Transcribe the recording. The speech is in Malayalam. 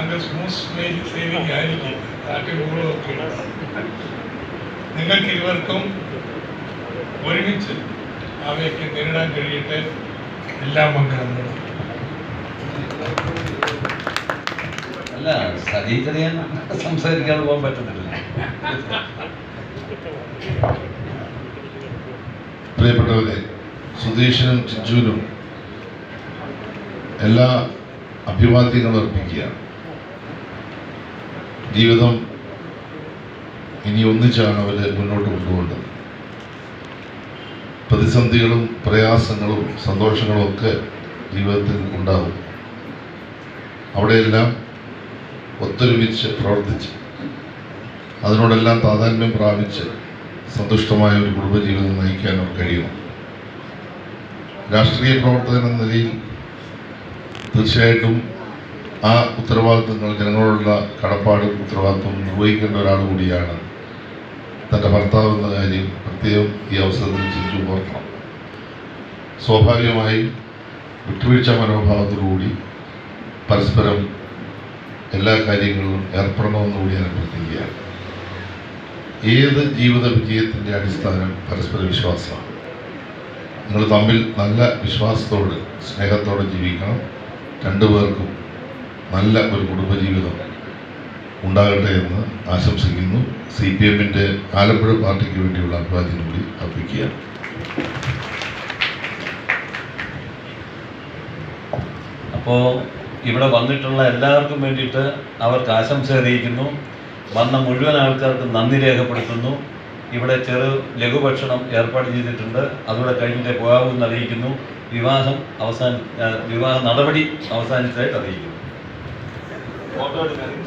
അങ്ങ് സ്മൂത്ത് സേവിങ് ആയിരിക്കും. ഒക്കെ. നിങ്ങൾക്ക് ഇരുവർക്കും ഒരുമിച്ച് അവയൊക്കെ നേരിടാൻ കഴിയട്ടെ. എല്ലാ മംഗളങ്ങളും അല്ല സജീചറിയാൻ സംസാരിക്കാതെ പോകാൻ പറ്റത്തില്ല. പ്രിയപ്പെട്ടവരെ സുധീഷനും ചിഞ്ചുവിനും എല്ലാ അഭിവാദ്യങ്ങളും അർപ്പിക്കുകയാണ്. ജീവിതം ഇനി ഒന്നിച്ചാണ് അവർ മുന്നോട്ട് കൊണ്ടുപോകേണ്ടത് പ്രതിസന്ധികളും പ്രയാസങ്ങളും സന്തോഷങ്ങളും ഒക്കെ ജീവിതത്തിൽ ഉണ്ടാവും അവിടെയെല്ലാം ഒത്തൊരുമിച്ച് പ്രവർത്തിച്ച് അതിനോടെല്ലാം താതാത്മ്യം പ്രാപിച്ച് സന്തുഷ്ടമായ ഒരു കുടുംബജീവിതം നയിക്കാൻ അവർ കഴിയും രാഷ്ട്രീയ പ്രവർത്തകൻ എന്ന നിലയിൽ തീർച്ചയായിട്ടും ആ ഉത്തരവാദിത്വങ്ങൾ ജനങ്ങളോടുള്ള കടപ്പാടും ഉത്തരവാദിത്വം നിർവഹിക്കേണ്ട ഒരാൾ കൂടിയാണ് തന്റെ ഭർത്താവ് എന്ന കാര്യം പ്രത്യേകം ഈ അവസരത്തിൽ ചിന്തിച്ചു ഓർക്കണം. സ്വാഭാവികമായി വിട്ടുവീഴ്ച മനോഭാവത്തോടുകൂടി പരസ്പരം എല്ലാ കാര്യങ്ങളിലും ഏർപ്പെടണമെന്നുകൂടി ഞാൻ അഭ്യർത്ഥിക്കുകയാണ് ഏത് ജീവിത വിജയത്തിന്റെ അടിസ്ഥാനം പരസ്പര വിശ്വാസമാണ്? നിങ്ങൾ തമ്മിൽ നല്ല വിശ്വാസത്തോട് സ്നേഹത്തോടെ ജീവിക്കണം. രണ്ടുപേർക്കും നല്ല ഒരു കുടുംബജീവിതം ഉണ്ടാകട്ടെ എന്ന് ആശംസിക്കുന്നു. സി പി എമ്മിന്റെ ആലപ്പുഴ പാർട്ടിക്ക് വേണ്ടിയുള്ള അഭിവാദ്യം കൂടി അർപ്പിക്കുകയാണ്. അപ്പോൾ ഇവിടെ വന്നിട്ടുള്ള എല്ലാവർക്കും വേണ്ടിയിട്ട് അവർക്ക് ആശംസ അറിയിക്കുന്നു. വന്ന മുഴുവൻ ആൾക്കാർക്കും നന്ദി രേഖപ്പെടുത്തുന്നു. ഇവിടെ ചെറു ലഘുഭക്ഷണം ഏർപ്പാട് ചെയ്തിട്ടുണ്ട്. അതുകൂടെ കഴിഞ്ഞിട്ട് എന്ന് അറിയിക്കുന്നു. വിവാഹം അവസാന വിവാഹ നടപടി അവസാനിച്ചതായിട്ട് അറിയിക്കുന്നു. ఫోటోలు కానీ.